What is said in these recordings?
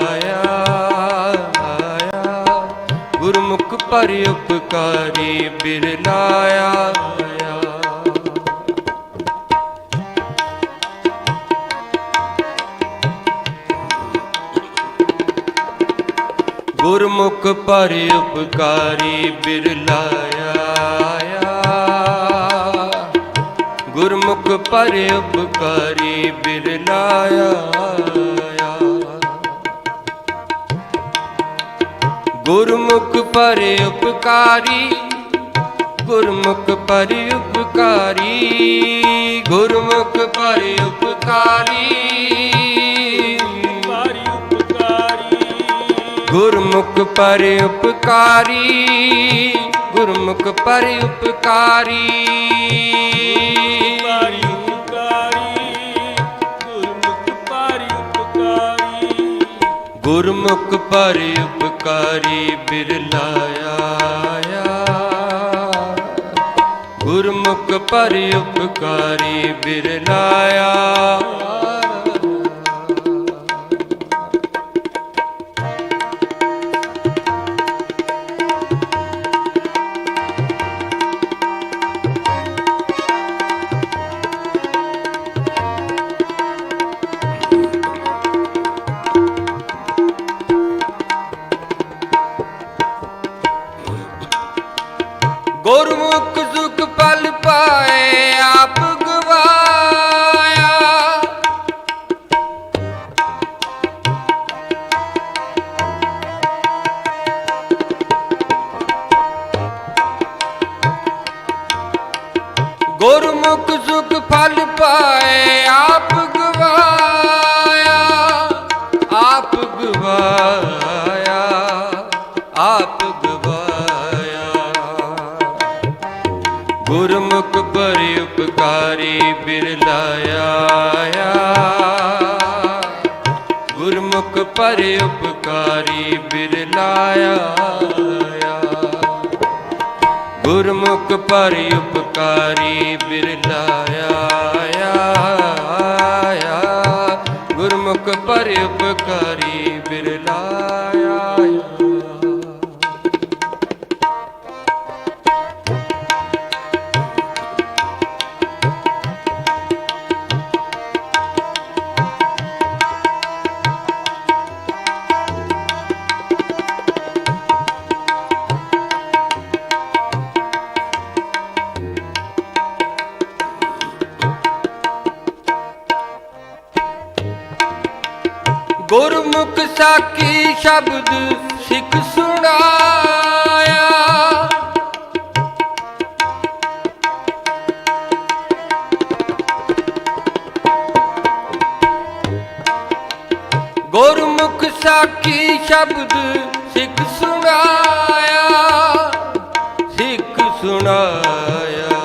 ਬਿਰਲਾਇਆ ਗੁਰਮੁਖ ਪਰ ਉਪਕਾਰੀ ਬਿਰਲਾਇਆ ਗੁਰਮੁਖ ਪਰ ਉਪਕਾਰੀ ਬਿਰਲਾਇਆ ਗੁਰਮੁਖ ਪਰ ਉਪਕਾਰੀ ਬਿਰਲਾਇਆ ਗੁਰਮੁਖ ਪਰ ਉਪਕਾਰੀ ਗੁਰਮੁਖ ਪਰ ਉਪਕਾਰੀ ਗੁਰਮੁਖ ਪਰ ਉਪਕਾਰੀ। ਗੁਰਮੁਖ ਪਰ ਉਪਕਾਰੀ ਗੁਰਮੁਖ ਪਰ ਉਪਕਾਰੀ। ਗੁਰਮੁਖ ਪਰ ਉਪਕਾਰੀ ਬਿਰਲਾਇਆ ਗੁਰਮੁਖ ਪਰ ਉਪਕਾਰੀ ਬਿਰਲਾਇਆ ਗੁਰਮੁਖ ਸੁਖ ਪਲ ਪਾਏ ਆਪ ਗਵਾਇਆ। ਗੁਰਮੁਖ ਸੁਖ ਪਲ ਪਾਏ ਆਪ ਗਵਾਇਆ। ਆਪ ਗਵਾਇਆ ਆਪ ਗਵਾਇਆ। ਗੁਰਮੁਖ ਪਰਿ ਉਪਕਾਰੀ ਬਿਰਲਾਇਆ ਗੁਰਮੁਖ ਪਰਿ ਉਪਕਾਰੀ ਬਿਰਲਾਇਆ ਗੁਰਮੁਖ ਪਰਿ ਉਪਕਾਰੀ ਬਿਰਲਾਇਆ ਗੁਰਮੁਖ ਪਰਿ ਉਪਕਾਰੀ ਗੁਰਮੁਖ ਸਾਖੀ ਸ਼ਬਦ ਸਿੱਖ ਸੁਣਾਇਆ। ਗੁਰਮੁਖ ਸਾਖੀ ਸ਼ਬਦ ਸਿੱਖ ਸੁਣਾਇਆ ਸਿੱਖ ਸੁਣਾਇਆ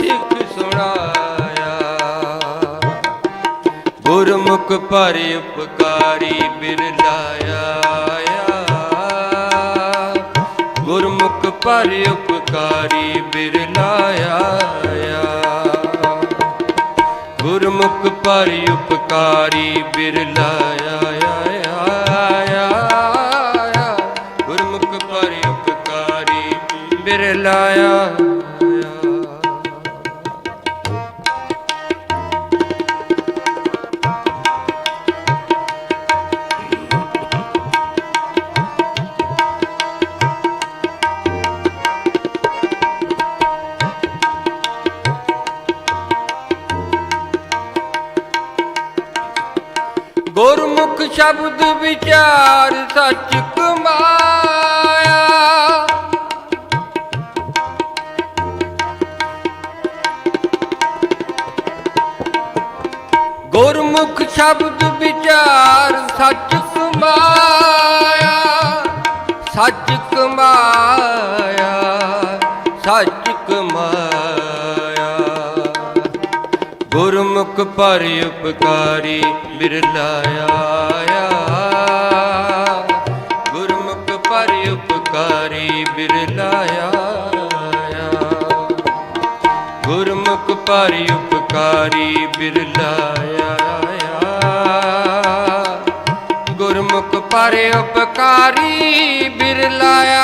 ਸਿੱਖ ਸੁਣਾਇਆ। ਗੁਰਮੁਖ ਪਰ ਉਪਕਾਰੀ ਬਿਰਲਾਇਆ। ਗੁਰਮੁਖ ਪਰ ਉਪਕਾਰੀ ਬਿਰਲਾਇਆ। ਗੁਰਮੁਖ ਪਰ ਉਪਕਾਰੀ ਬਿਰਲਾਇਆ। ਗੁਰਮੁਖ ਪਰ ਉਪਕਾਰੀ ਬਿਰਲਾਇਆ। ਸ਼ਬਦ ਵਿਚਾਰ ਸੱਚ ਕਮਾਇਆ। ਗੁਰਮੁਖ ਸ਼ਬਦ ਵਿਚਾਰ ਸੱਚ ਕਮਾਇਆ ਸੱਚ ਕਮਾਇਆ ਸੱਚ ਕਮਾਇਆ। ਗੁਰਮੁਖ ਪਰ ਉਪਕਾਰੀ ਬਿਰਲਾਇਆ। ਉਪਕਾਰੀ ਬਿਰਲਾਇਆ ਗੁਰਮੁਖ ਭਾਰੀ ਉਪਕਾਰੀ ਬਿਰਲਾਇਆ ਗੁਰਮੁਖ ਪਰ ਉਪਕਾਰੀ ਬਿਰਲਾਇਆ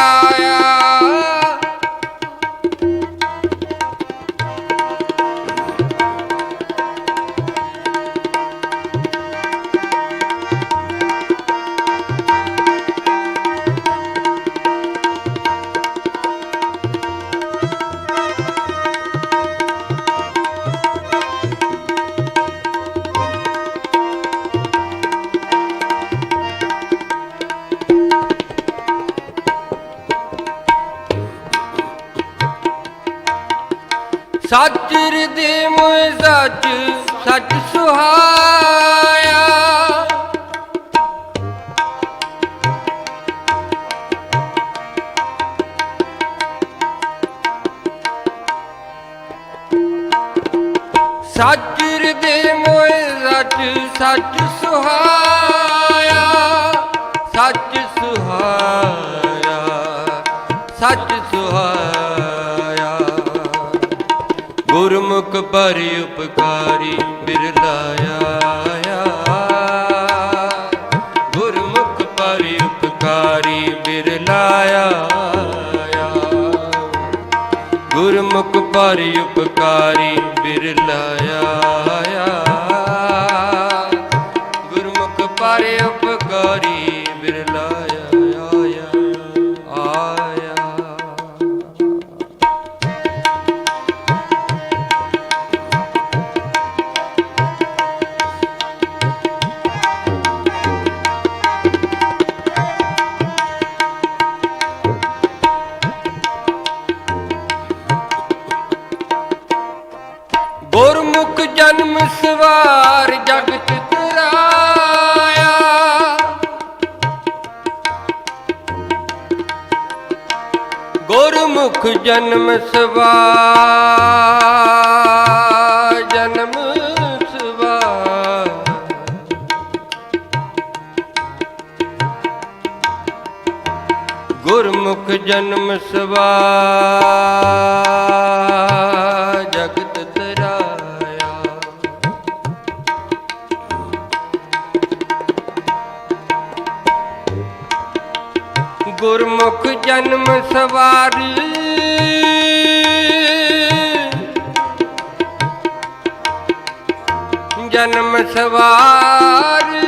ਆਇਆ ਮੋਇ ਸੱਚ ਸੱਚ ਸੁਹਾਇਆ। ਸੱਚ ਹਿਰਦੇ ਮੋਇ ਸੱਚ ਸੱਚ ਸੁਹਾਇਆ। ਸੱਚ ਸੁਹਾਇਆ ਸੱਚ ਸੁਹਾਇਆ। ਗੁਰਮੁਖ ਪਰ ਉਪਕਾਰੀ ਬਿਰਲਾਇਆ ਗੁਰਮੁਖ ਪਰ ਉਪਕਾਰੀ ਬਿਰਲਾਇਆ ਗੁਰਮੁਖ ਪਰ ਉਪਕਾਰੀ ਬਿਰਲਾਇਆ ਜਨਮ ਸਵਾਰ ਜਗਤ ਤਰਾਇਆ। ਗੁਰਮੁਖ ਜਨਮ ਸਵਾ ਜਨਮ ਸਵਾ। ਗੁਰਮੁਖ ਜਨਮ ਸਵਾ। ਗੁਰਮੁਖ ਜਨਮ ਸਵਾਰੀ। ਜਨਮ ਸਵਾਰੀ।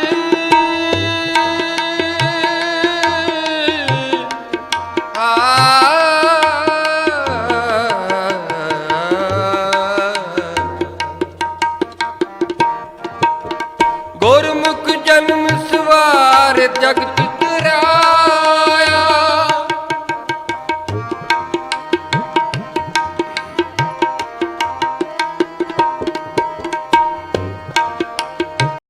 ਗੁਰਮੁਖ ਜਨਮ ਸਵਾਰ ਜਗਤ